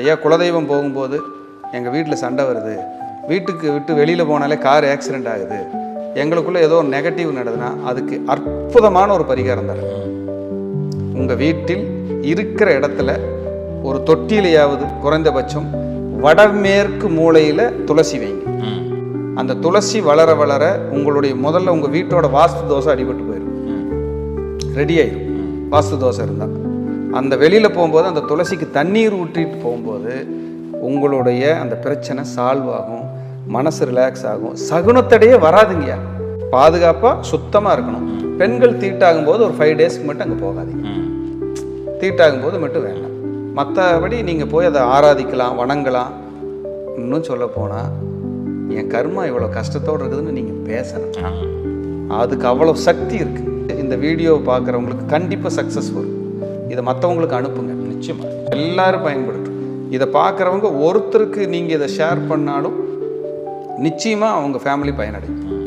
ஐயா குலதெய்வம் போகும்போது எங்கள் வீட்டில் சண்டை வருது. வீட்டுக்கு விட்டு வெளியில் போனாலே கார் ஆக்சிடெண்ட் ஆகுது. எங்களுக்குள்ளே ஏதோ ஒரு நெகட்டிவ் நடக்குதுன்னா அதுக்கு அற்புதமான ஒரு பரிகாரம் தரேன். உங்கள் வீட்டில் இருக்கிற இடத்துல ஒரு தொட்டிலையாவது குறைந்தபட்சம் வடமேற்கு மூலையில் துளசி வைங்க. அந்த துளசி வளர வளர உங்களுடைய முதல்ல உங்கள் வீட்டோட வாஸ்து தோசை அடிபட்டு போயிடும் ரெடி ஆயிடும் வாஸ்து தோசை இருந்தால் அந்த வெளியில் போகும்போது அந்த துளசிக்கு தண்ணீர் ஊற்றிட்டு போகும்போது உங்களுடைய அந்த பிரச்சனை சால்வ் ஆகும் மனசு ரிலாக்ஸ் ஆகும். சகுனத்தடையே வராதுங்கய்யா பாதுகாப்பாக சுத்தமாக இருக்கணும். பெண்கள் தீட்டாகும் போது ஒரு ஃபைவ் டேஸ்க்கு மட்டும் அங்கே போகாதீங்க. தீட்டாகும் போது மட்டும் வேண்டாம். மற்றபடி நீங்கள் போய் அதை ஆராதிக்கலாம் வணங்கலாம். இன்னும் சொல்ல போனால் என் கர்மா இவ்வளோ கஷ்டத்தோடு இருக்குதுன்னு நீங்கள் பேசணும். அதுக்கு அவ்வளோ சக்தி இருக்குது இந்த வீடியோவை பார்க்குறவங்களுக்கு கண்டிப்பாக சக்ஸஸ் வரும் இதை மற்றவங்களுக்கு அனுப்புங்க. நிச்சயமாக எல்லாரும் பயன்படுத்தும். இதை பார்க்குறவங்க ஒருத்தருக்கு நீங்கள் இதை ஷேர் பண்ணாலும் நிச்சயமாக அவங்க ஃபேமிலி பயனடையும்.